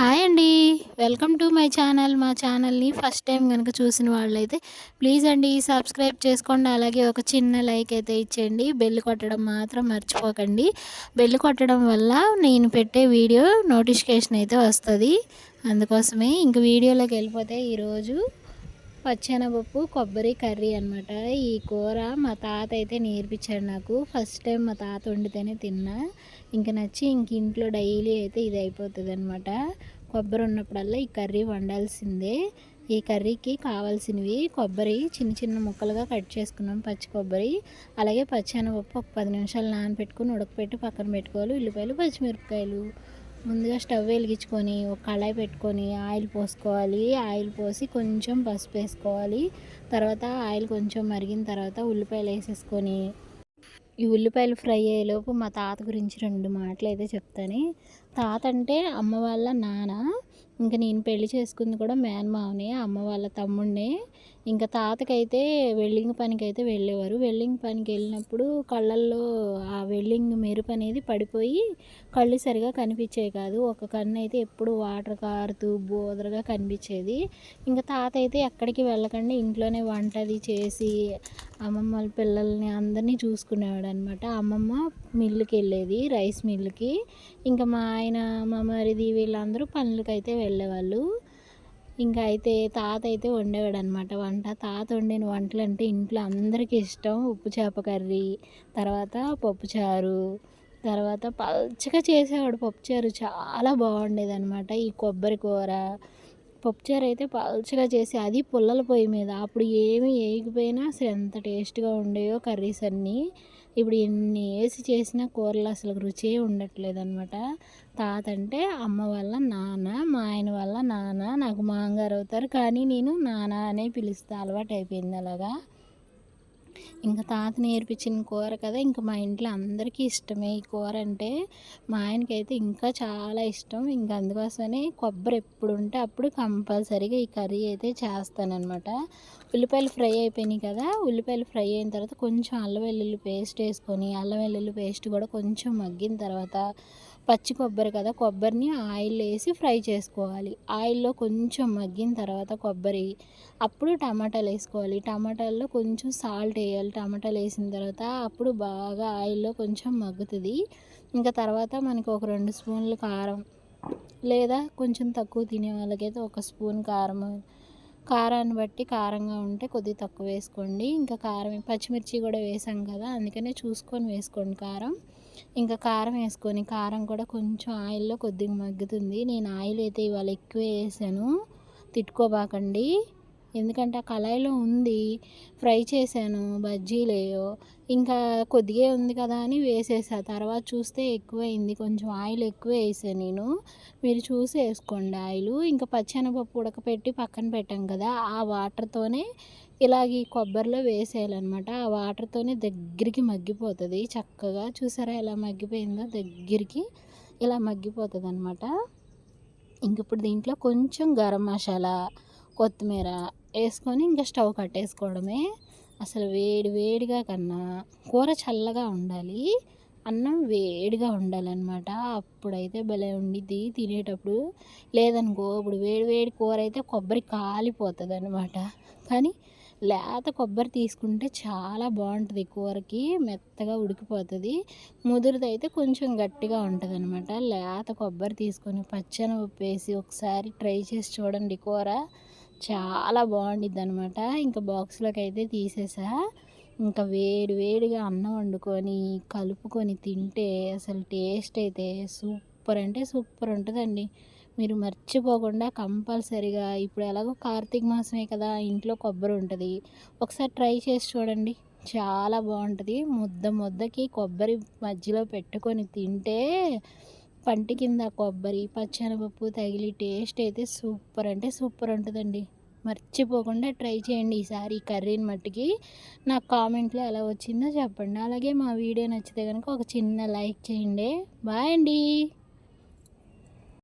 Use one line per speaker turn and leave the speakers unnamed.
Hi అండి. Welcome to my channel. మా ఛానల్ని ఫస్ట్ టైం కనుక చూసిన వాళ్ళైతే ప్లీజ్ అండి సబ్స్క్రైబ్ చేసుకోండి. అలాగే ఒక చిన్న లైక్ అయితే ఇచ్చేయండి. బెల్ కొట్టడం మాత్రం మర్చిపోకండి. బెల్ కొట్టడం వల్ల నేను పెట్టే వీడియో నోటిఫికేషన్ అయితే వస్తుంది. అందుకోసమే ఇంక వీడియోలోకి వెళ్ళిపోతే ఈరోజు పచ్చెనపప్పు కొబ్బరి కర్రీ అనమాట ఈ కూర మా తాత అయితే నేర్పించాడు నాకు. ఫస్ట్ టైం మా తాత వండితేనే తిన్నా. ఇంక నచ్చి ఇంక ఇంట్లో డైలీ అయితే ఇది అయిపోతుంది అనమాట కొబ్బరి ఉన్నప్పుడల్లా ఈ కర్రీ వండాల్సిందే. ఈ కర్రీకి కావాల్సినవి కొబ్బరి చిన్న చిన్న ముక్కలుగా కట్ చేసుకున్నాం పచ్చి కొబ్బరి. అలాగే పచ్చెనపప్పు ఒక పది నిమిషాలు నానబెట్టుకుని ఉడకపెట్టి పక్కన పెట్టుకోవాలి. ఉల్లిపాయలు పచ్చిమిరపకాయలు. ముందుగా స్టవ్ వెలిగించుకొని ఒక కళాయి పెట్టుకొని ఆయిల్ పోసుకోవాలి. ఆయిల్ పోసి కొంచెం పసుపు వేసుకోవాలి. తర్వాత ఆయిల్ కొంచెం మరిగిన తర్వాత ఉల్లిపాయలు వేసేసుకొని ఈ ఉల్లిపాయలు ఫ్రై అయ్యేలోపు మా తాత గురించి రెండు మాటలు అయితే చెప్తాను. తాత అంటే అమ్మ వాళ్ళ నాన్న. ఇంకా నేను పెళ్ళి చేసుకుంది కూడా మేనమావనే అమ్మ వాళ్ళ తమ్ముడినే. ఇంకా తాతకైతే వెల్డింగ్ పనికి అయితే వెళ్ళేవారు. వెల్డింగ్ పనికి వెళ్ళినప్పుడు కళ్ళల్లో ఆ వెల్డింగ్ మెరుపు అనేది పడిపోయి కళ్ళు సరిగా కనిపించేవి కాదు. ఒక కన్ను అయితే ఎప్పుడు వాటర్ కారుతూ బోదరగా కనిపించేది. ఇంకా తాత అయితే ఎక్కడికి వెళ్ళకండి ఇంట్లోనే వంట అది చేసి అమ్మమ్మ వాళ్ళ పిల్లల్ని అందరినీ చూసుకునేవాడు. అనమాట అమ్మమ్మ మిల్లుకి వెళ్ళేది రైస్ మిల్లుకి. ఇంకా మా ఆయన మా మరిది వీళ్ళందరూ పనులకి అయితే వెళ్ళేవాళ్ళు. ఇంకా అయితే తాత అయితే వండేవాడు అనమాట వంట. తాత వండిన వంటలు అంటే ఇంట్లో అందరికీ ఇష్టం. ఉప్పు చేప కర్రీ తర్వాత పప్పుచారు తర్వాత పల్చగా చేసేవాడు పప్పుచారు చాలా బాగుండేది అనమాట ఈ కొబ్బరి కూర పప్పుచారు అయితే పల్చగా చేసి అది పుల్లల పొయ్యి మీద. అప్పుడు ఏమి వేయకపోయినా అసలు ఎంత టేస్ట్గా ఉండేవో కర్రీస్ అన్నీ. ఇప్పుడు ఎన్ని వేసి చేసినా కూరలు అసలు రుచే ఉండట్లేదు అనమాట తాత అంటే అమ్మ వల్ల నాన్న మా ఆయన వల్ల నాన్న నాకు మాంగారు అవుతారు. కానీ నేను నాన్న అనే పిలుస్తా అలవాటు అయిపోయింది అలాగా. ఇంకా తాత నేర్పించిన కూర కదా ఇంకా మా ఇంట్లో అందరికీ ఇష్టమే ఈ కూర అంటే. మా ఆయనకైతే ఇంకా చాలా ఇష్టం. ఇంకా అందుకోసమనే కొబ్బరి ఎప్పుడు ఉంటే అప్పుడు కంపల్సరీగా ఈ కర్రీ అయితే చేస్తానన్నమాట. ఉల్లిపాయలు ఫ్రై అయిపోయినాయి కదా ఉల్లిపాయలు ఫ్రై అయిన తర్వాత కొంచెం అల్లం వెల్లుల్లి పేస్ట్ వేసుకొని అల్లం వెల్లుల్లి పేస్ట్ కూడా కొంచెం మగ్గిన తర్వాత పచ్చి కొబ్బరి కదా కొబ్బరిని ఆయిల్ వేసి ఫ్రై చేసుకోవాలి. ఆయిల్లో కొంచెం మగ్గిన తర్వాత కొబ్బరి అప్పుడు టమాటాలు వేసుకోవాలి. టమాటాల్లో కొంచెం సాల్ట్ వేయాలి. టమాటాలు వేసిన తర్వాత అప్పుడు బాగా ఆయిల్లో కొంచెం మగ్గుతుంది. ఇంకా తర్వాత మనకి ఒక రెండు స్పూన్లు కారం లేదా కొంచెం తక్కువ తినే వాళ్ళకైతే ఒక స్పూన్ కారం కారాన్ని బట్టి కారంగా ఉంటే కొద్దిగా తక్కువ వేసుకోండి. ఇంకా కారం పచ్చిమిర్చి కూడా వేసాం కదా అందుకనే చూసుకొని వేసుకోండి కారం. ఇంకా కారం వేసుకొని కారం కూడా కొంచెం ఆయిల్లో కొద్దిగా మగ్గుతుంది. నేను ఆయిల్ అయితే ఇవాళ ఎక్కువ వేసాను. తిట్టుకోబాకండి. ఎందుకంటే ఆ కళాయిలో ఉంది. ఫ్రై చేశాను బజ్జీలేయో. ఇంకా కొద్దిగా ఉంది కదా అని వేసేసా. తర్వాత చూస్తే ఎక్కువైంది. కొంచెం ఆయిల్ ఎక్కువ వేసాను నేను. మీరు చూసి వేసుకోండి ఆయిల్. ఇంకా పచ్చెనపప్పు ఉడకపెట్టి పక్కన పెట్టాం కదా ఆ వాటర్తోనే ఇలాగ ఈ కొబ్బరిలో వేసేయాలన్నమాట. ఆ వాటర్తోనే దగ్గరికి మగ్గిపోతుంది. చక్కగా చూసారా ఎలా మగ్గిపోయిందో? దగ్గరికి ఇలా మగ్గిపోతుంది అనమాట ఇంక ఇప్పుడు దీంట్లో కొంచెం గరం మసాలా కొత్తిమీర వేసుకొని ఇంకా స్టవ్ కట్టేసుకోవడమే. అసలు వేడి వేడిగా కన్నా కూర చల్లగా ఉండాలి. అన్నం వేడిగా ఉండాలన్నమాట. అప్పుడైతే భలే ఉండిద్ది తినేటప్పుడు. లేదనుకో ఇప్పుడు వేడి వేడి కూర అయితే కొబ్బరి కాలిపోతుంది అనమాట కానీ లేత కొబ్బరి తీసుకుంటే చాలా బాగుంటుంది కూరకి మెత్తగా ఉడికిపోతుంది. ముదురుది అయితే కొంచెం గట్టిగా ఉంటుంది అనమాట లేత కొబ్బరి తీసుకొని పచ్చని వేసి ఒకసారి ట్రై చేసి చూడండి కూర. చాలా బాగుండిద్ది అనమాట ఇంకా బాక్స్లోకి అయితే తీసేసా. ఇంకా వేడి వేడిగా అన్నం వండుకొని కలుపుకొని తింటే అసలు టేస్ట్ అయితే సూపర్. అంటే సూపర్ ఉంటుందండి. మీరు మర్చిపోకుండా కంపల్సరిగా ఇప్పుడు ఎలాగో కార్తీక మాసమే కదా ఇంట్లో కొబ్బరి ఉంటుంది. ఒకసారి ట్రై చేసి చూడండి. చాలా బాగుంటుంది. ముద్ద ముద్దకి కొబ్బరి మధ్యలో పెట్టుకొని తింటే పంటి కింద కొబ్బరి పచ్చనపప్పు తగిలి టేస్ట్ అయితే సూపర్ అంటే సూపర్ ఉంటుందండి. మర్చిపోకుండా ట్రై చేయండి ఈసారి ఈ కర్రీని మట్టికి. నాకు కామెంట్లో ఎలా వచ్చిందో చెప్పండి. అలాగే మా వీడియో నచ్చితే కనుక ఒక చిన్న లైక్ చేయండి. బాయ్ అండి.